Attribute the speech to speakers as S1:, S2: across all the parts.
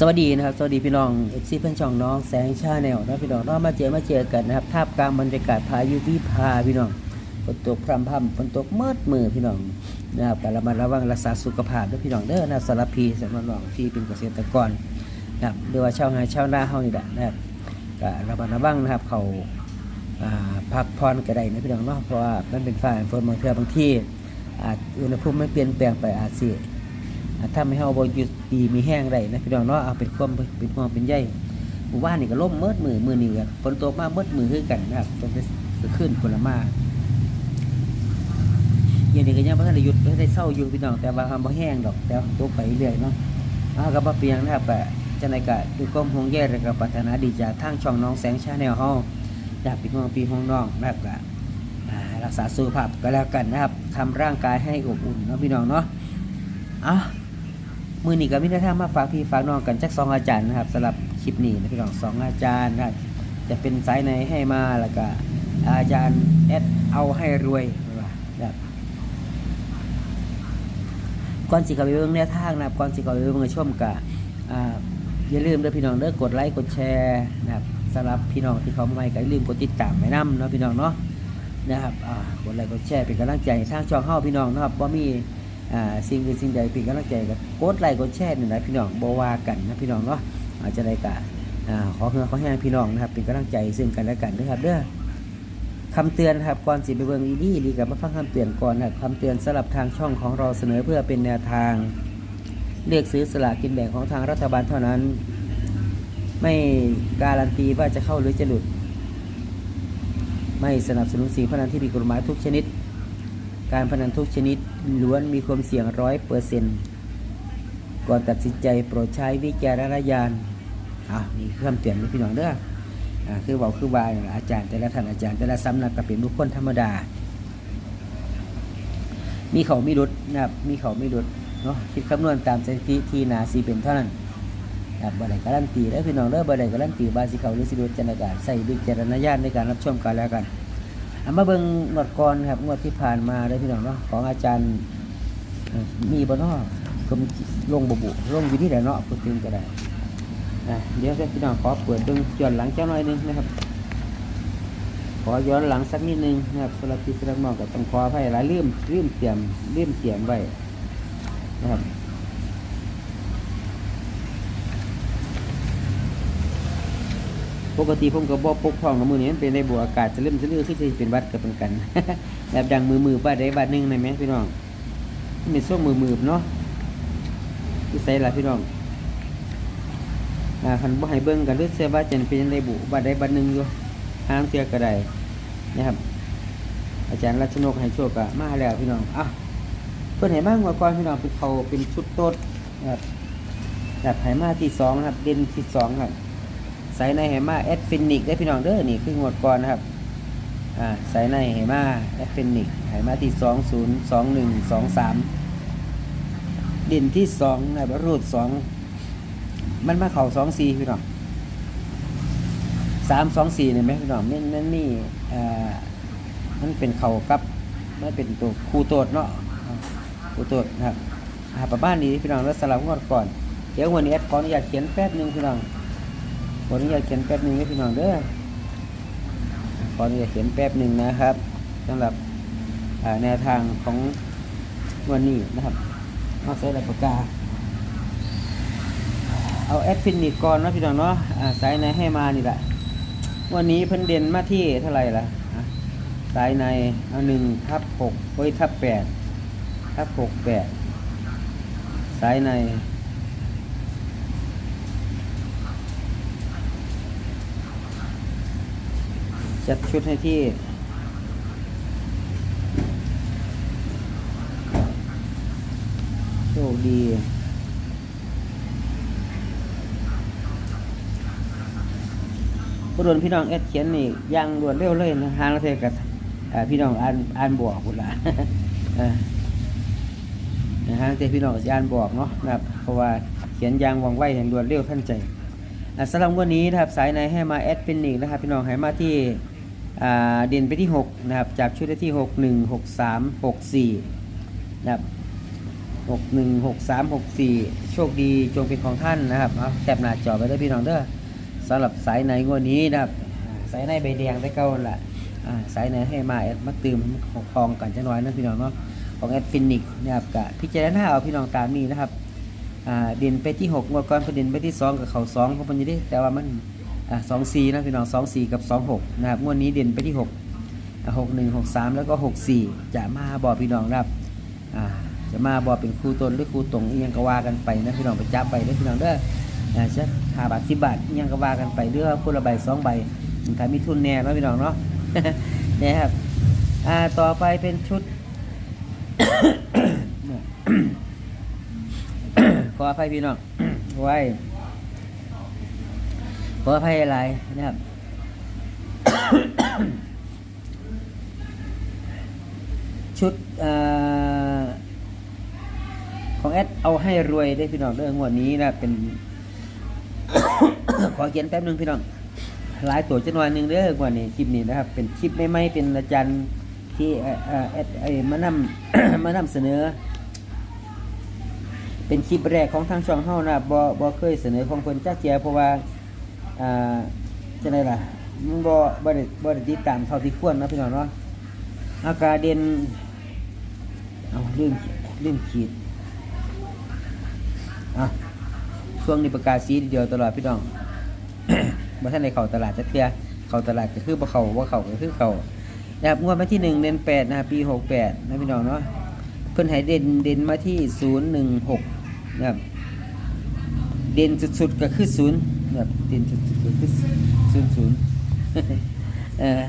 S1: สวัสดีนะครับ สวัสดีพี่น้องเอฟซีเพื่อนช่องน้องแสงชาแนลนะพี่น้องเนามาเจอมาเจอกันนะครับท่ามกลางบรรยากาศพายุวิภาพี่น้องฝนตกพรำพรำฝนตกเมืดมือพี่น้องนะครับการระมัดระวังรักษาสุขภาพด้วยพี่น้องเด้อนะสารพีสำหรับน้องที่เป็นเกษตรกรนะครับหรือว่าชาวไร่ชาวนาเฮานี่แหละนะครับก็ระมัดระวังนะครับเขาพักผ่อนก็ได้นะพี่น้องเนาะเพราะว่ามันเป็นฝ่ายฝนบางเทื่อบางที่อาจอุณหภูมิไม่เปลี่ยนแปลงไปอาจสิ ถ้าไม่เฮาบ่หยุดดีมีแห้งได้นะพี่น้องเนาะเอาเป็นความเป็นความเป็นใหญ่หมู่บ้านนี่ก็ล่มเมิดมือมือนี่ก็ฝนตกมาเมิดมือคือกันนะครับตกไปขึ้นคนละมาอย่างนี้ก็ยังบ่ทันได้หยุดบ่ทันได้เศร้าอยู่พี่น้องแต่ว่ามันบ่แห้งดอกแต่ตกไปเรื่อยเนาะเอาก็บ่เปียงนะครับก็จังไดก็ด้วยความห่วงใยและก็ปรารถนาดีจากทางช่องน้องแสงชาแนลเฮาอยากเป็นห่วงพี่ห่วงน้องนะครับก็รักษาสุขภาพก็แล้วกันนะครับทำร่างกายให้อบอุ่นเนาะพี่น้องเนาะอะ มือนี้ก็มีแนวทางมาฝากพี่ฝากน้องกันจากสองอาจารย์นะครับสำหรับคลิปนี้นะพี่น้องสองอาจารย์นะครับจะเป็นสายในให้มาแล้วก็อาจารย์แอดเอาให้รวยนะครับก่อนสิเขาไปเบิ่งแนวทางนะครับก่อนสิเขาไปเบิ่งในช่วงกะอย่าลืมเด้อพี่น้องเด้อกดไลค์กดแชร์นะครับสำหรับพี่น้องที่เขามาใหม่ก็อย่าลืมกดติดตามไว้นํเนาะพี่น้องเนาะนะครับกดไลค์กดแชร์เป็นกำลังใจทางช่องเฮาพี่น้องนะครับว่ามี สิ่งอื่นสิ่งใดเป็นกำลังใจกับกดไลค์กดแชร์นี่นะพี่น้องบว่ากันนะพี่น้องเนาะอาจจะได้กะขอเพื่อขอให้พี่น้องนะครับเป็นกำลังใจซึ่งกันและกันนะครับเด้อคำเตือนครับก่อนสิไปเบิ่งอีดีดีกับมาฟังคำเตือนก่อนนะคำเตือนสำหรับทางช่องของเราเสนอเพื่อเป็นแนวทาง เลือกซื้อสลากกินแบ่งของทางรัฐบาลเท่านั้น ไม่การันตีว่าจะเข้าหรือจะหลุด ไม่สนับสนุนสิ่งพนันที่ผิดกฎหมายทุกชนิด การพนันทุกชนิดล้วนมีความเสี่ยงร้อยเปอร์เซ็นต์ก่อนตัดสินใจโปรดใช้วิจารณญาณอะนี่คือคำเตือนนพี่น้องเด้ออ่าคือบอกคือวายอาจารย์แต่ละท่านอาจารย์แต่ละสำนักก็เป็นบุคคลธรรมดา มีเขามีรุดนะครับมีเขามีรุดเนาะคิดคำนวณตามสถิติที่นาซีเป็นเท่านั้นนะครับบ่ได้การันตีแล้วพี่น้องเด้อบ่ได้การันตีบาสิเขาหรือสิรุดจันทการใส่วิจารณญาณในการรับชมกันแล้วกัน มาเบิ่งงวดก่อนครับงวดที่ผ่านมาได้พี่น้องเนาะของอาจารย์มีบ่เนาะก็มีลงบบุลงอยู่ที่ไหนเนาะพูดถึงก็ได้อะเดี๋ยวพี่น้องขอเปิดเบิ่งย้อนหลังเจ้าหน่อยหนึงนะครับขอย้อนหลังสักนิดนึงนะครับสำหรับพี่สำหรับน้องก็ต้องขออภัยหลายลืมลืมเตรียมลืมเตรียมไว้นะครับ ปกติผมก็บ่ปกพ้องกับมือนี้มันเป็นในบัวอากาศจะเริ่มจะเลื่อนขึ้นจะเป็นวัดกับเป็นกันแบบดังมือมือบ้านใดบ้านหนึ่งนะแม่พี่น้องมันเป็นช่วงมือมือเนาะที่ใส่ละพี่น้องอ่าคันบ่ให้เบิ่งกันรือเสียว่าจะเป็นในบุบ้านใดบ้านหนึ่งอยู่ห้ามเสียก็ได้นะครับอาจารย์รัชนกให้โชคอะมาแล้วพี่น้องอะเพิ่อนให้มากกว่าก่อนพี่น้องเป็นเขาเป็นชุดโต๊ดนะครับแบบให้มาที่สองนะครับเด่นที่สองครับ สายในเหมาแอดฟินิกได้พี่น้องเด้อนี่คืองวดก่อนนะครับอ่าสายในเหมาแอดฟินิกเหมาที่สองศูนย์สองหนึ่งสองสามเด่นที่สองนะรับรูดสองมันมาเข่าสองสี่พี่น้องสามสองสี่เนี่ยไหมพี่น้องนั่นนั่นนี่อ่ามันเป็นเข่ากับมันเป็นตัวคู่โตดเนาะคู่โตดนะครับอ่าประมาณนี้พี่น้องแล้วสลับงวดก่อนเดี๋ยววันนี้แอดขออนุญาตเขียนแป๊บหนึงพี่น้อง ขออนุญาตเขียนแป๊บหนึ่งให้พี่น้องเด้อขออนุญาตเขียนแป๊บหนึ่งนะครับสำหรับแนวทางของวันนี้นะครับมาใส่ลายปากกา เอาแอดฟินิกก่อนนะพี่น้องเนาะสายในให้มานี่แหละวันนี้เพิ่นเด่นมาที่เท่าไหร่ล่ะสายในเอาหนึ่งทับหกเฮ้ยทับแปดทับหกแปดสายใน จัดชุดให้ที่ โชคดีอบ่โดนพี่น้องแอดเขียนนี่ย่างรวดเร็วเลยนะหางเทกับพี่น้องอ่านอ่านบอกพุ่นล่ะนะฮะแต่พี่น้องอ่านบอกเนาะนะครับ เพราะว่าเขียนยางว่องไวอย่างรวดเร็วทันใจอะสำหรับวันนี้นะครับสายในให้มาแอดเป็นอีกนะครับ พี่น้องให้มาที่ เด่นไปที่ 6 นะครับ จากชุดที่ 6 1 6 3 6 4 นะครับ 6 1 6 3 6 4 โชคดีจงเป็นของท่านนะครับเอาแคปหน้าจอไปได้พี่น้องเด้อสำหรับสายในงวดนี้นะครับ สายในใบแดงได้เก้าละสายในให้มาแอดมาตืมของคลองกันจะน้อยนะพี่น้องเนาะของแอดฟินิกนะครับกะพิจารณาเอาพี่น้องตามนี้นะครับเด่นไปที่6งวดก่อนประเด็นไปที่ 2 กับเขา2ของมันอยู่ดิแต่ว่ามัน อ่า2 4นะพี่น้อง2 4กับ2 6นะครับงวดนี้เด่นไปที่6อ่า6 1 6 3แล้วก็6 4จะมาบอพี่น้องนะครับจะมาบอเป็นครูตนหรือครูตรงอิหยังกว่ากันไปนะพี่น้องไปจับไปเด้อพี่น้องเด้อเช่นห้าบาทสิบบาทอิหยังกว่ากันไปเรือว่าคนละใบสองใบถ้ามีทุนแน่เนาะพี่น้องเนาะเนี่ยครับอ่าต่อไปเป็นชุดขออภัยพี่น้องไว้ ขออภัยอะไรนะครับ ชุดอของแอดเอาให้รวยได้พี่น้องเรื่องวดนี้นะเป็น ขอเขียนแป๊บหนึงพี่น้องหลายตัวจะน่อยหนึ่งเด้องวดนี้คลิปนี้นะครับ เป็นคลิปไม่ไม่เป็นอาจารย์ที่เอ่อเอ่อแอดมานำมานำเสนอ เป็นคลิปแรกของทางช่องเฮานะครับบ่บ่เคยเสนอของเพิ่นจ้าเจียเพราะว่า อ่าจังไดล่ะมันบ่บ่ได้บ่ได้ติดตามเท่าที่ควรนะพี่น้องเนาะอากาเด่นเอาลืมลืมขีดอะช่วงนี้ประกาศสีเดียวตลอดพี่น้องบ่ท่านในเข้าตลาดจะเทียเข้าตลาดก็คือบ่เข้าบ่าเข้าก็คือเข้านะครับงวดมาที่1เดือน8นะครับปี68นะพี่น้องเนาะเพิ่นให้เด่นเด่นมาที่016นะครับเด่นสุดๆก็คือ0นะ ครับเด่นสุดๆก็คือ00เอ่อ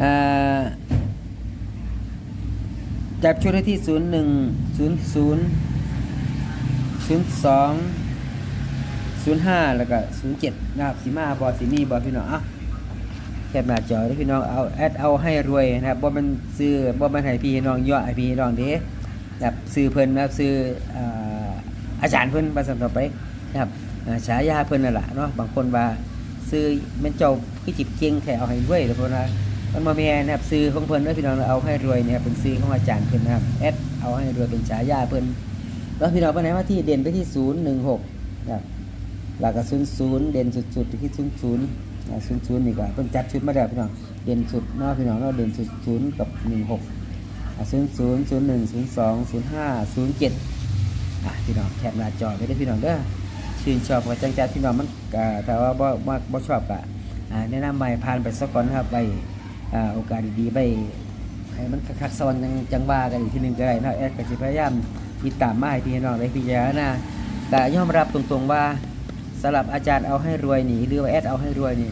S1: อ่าจับชุดได้ที่01 00ศูนย์ศูนย์สองศูนย์ห้าแล้วก็ศูนย์เจ็ดนะครับสีมาบอสีนี่บอพี่น้องอะแคบหน้าจอได้พี่น้องเอาแอดเอาให้รวยนะครับบ่มันซื้อบ่มันให้พี่น้องย่อให้พี่น้องเด้นะครับซื้อเพิ่นนะครับซื้ออาจารย์เพิ่นประสันต่อไปนะครับ ฉายาเพิ่นนั่นแหละเนาะบางคนว่าซื้อแม่นเจ้าคือจิบเก่งแค่เอาให้รวยแต่เพราะว่ามันบ่แม่นนะครับซื้อของเพิ่นเด้อพี่น้องเอาให้รวยเนี่ยเป็นซื้อของอาจารย์เพิ่นนะครับแอดเอาให้รวยเป็นฉายาเพิ่นแล้วพี่น้องไปไหนมาที่เด่นไปที่ศูนย์หนึ่งหกนะหลักกับศูนย์ศูนย์เด่นสุดๆไปที่ศูนย์ศูนย์ศูนย์ศูนย์นี่ก็เพิ่งจัดชุดมาแล้วพี่น้องเด่นสุดเนาะพี่น้องเนาะเด่นสุดศูนย์กับหนึ่งหกศูนย์ศูนย์ศูนย์หนึ่งศูนย์สองศูนย์ห้าศูนย์เจ็ดอะพี่น้องแคปหน้าจอไปได้พี่น้องเด้อ ชื่นชอบกับจังจัดพี่น้องมันก็ถ้าว่าบ่บ่บ่ชอบก็อ่าแนะนำใหม่ผ่านไปสักก่อนนะครับไปโอกาสดีๆไปให้มันคักๆซ้อนจังจังว่ากันอีกทีหนึงก็ได้นะแอดก็สิพยายามติดตามมาให้พี่น้องได้พิจารณาแต่ยอมรับตรงๆว่าสำหรับอาจารย์เอาให้รวยนี่หรือว่าแอดเอาให้รวยนี่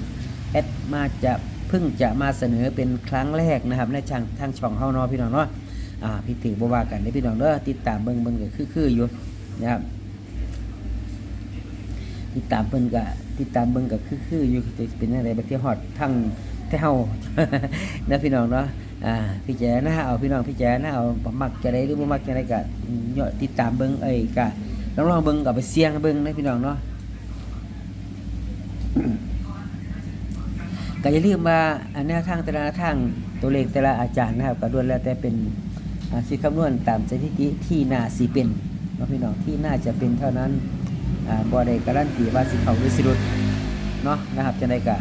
S1: แอดมาจะเพิ่งจะมาเสนอเป็นครั้งแรกนะครับในทางทางช่องเฮาเนาะพี่น้องเนาะอ่าพี่ถือบ่ว่ากันได้พี่น้องเด้อติดตามเบิ่งเบิ่งก็คือๆอยู่นะครับ ติดตามเบิ่งก็ติดตามเบิ่งก็คือๆอยู่จะเป็นอะไรบัดที่ฮอดทั้งแถวนะพี่น้องเนาะอ่าพี่แจ๋นะเอาพี่น้องพี่แจ๋นะเอาบ่มักจะได้หรือบ่มักจะได้ก็ยอดติดตามเบิ่งเอ้ยก็ลองลองเบิ่งก็ไปเสี่ยงเบิ่งนะพี่น้องเนาะก็อย่าลืมว่าอันแนวทางแต่ละทางตัวเลขแต่ละอาจารย์นะครับก็ล้วนแล้วแต่เป็นอ่าสิคำนวณตามสถิติที่น่าสิเป็นนะพี่น้องที่น่าจะเป็นเท่านั้น บ่ได้การันตีว่าสิเขาหรือสิหลุดเนาะนะครับจังได๋ก็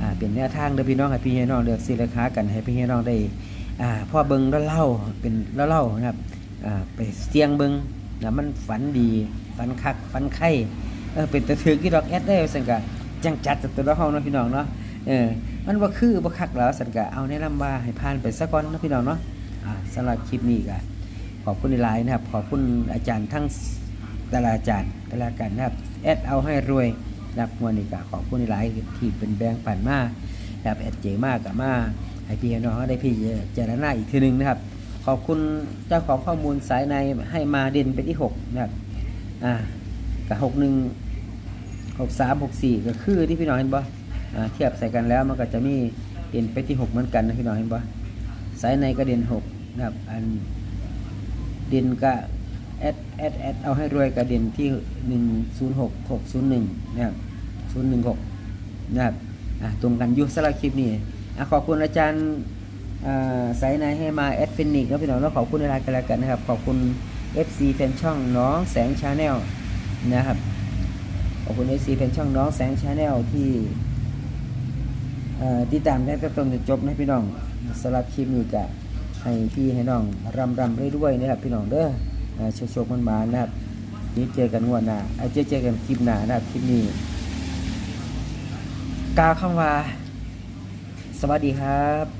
S1: อ่าเป็นแนวทางเด้อพี่น้องให้พี่ให้น้องเลือกซื้อราคากันให้พี่ให้น้องได้อ่อเบิ่งแล้วเล่าเป็นแล้วเล่านะครับไปเสี่ยงเบิ่งนะมันฝันดีฝันคักฝันไข่เออเป็นตะถือกี่ดอกแอดได้ว่าซั่นก็จังจัดตัวละเฮาเนาะพี่น้องเนาะเออมันบ่าคือบ่คักแล้วสันกะเอาแนะนำว่าให้ผ่านไปสักก่อนนะพี่น้องเนาะสำหรับคลิปนี้ก็ขอบคุณหลายนะครับขอบคุณอาจารย์ทั้ง ตลาจารย์แต่ละกันนะครับแอดเอาให้รวยรับมวันนี้ก็ขอบคุณหลายที่เป็นแบงค์ปันมาแบบแอดเจมากกับมาให้พี่น้องได้พี่เจรณาอีกทีหนึงนะครับ ขอบคุณเจ้าของข้อมูลสายในให้มาเด่นไปที่หกนะครับอ่ากับหกหนึ่งหกสามหกสี่ก็คือที่พี่น้องเห็นบ่อ่าเทียบใส่กันแล้วมันก็จะมีเด่นไปที่หกเหมือนกันนะพี่น้องเห็นบ่สายในก็เด่นหกนะครับอันเด่นก็ แอดแอดแอดเอาให้รวยกับเด่นที่หนึ่งศูนย์หกหกศูนย์หนึ่งนะครับศูนย์หนึ่งหกนะครับอะตรงกันยุสำหรับคลิปนี้อะขอบคุณอาจารย์อ่าสายให้มาแอดฟินิกแล้วพี่น้องแล้วขอบคุณในรายกันแล้วกันนะครับ ขอบคุณ FC แฟนช่องน้องแสงชาแนลนะครับ ขอบคุณ FC แฟนช่องน้องแสงชาแนลที่ติดตามได้ตั้งแต่ต้นจนจบนะพี่น้องสำหรับคลิปนี้จะให้พี่ให้น้องรำรำเรื่อยๆนะครับพี่น้องเด้อ เอ่อโชคมันมานะครับนี่เจอกันงวดหน้าเอ้เจอเจอกันคลิปหน้านะครับคลิปนี้กล่าวคำว่า สวัสดีครับ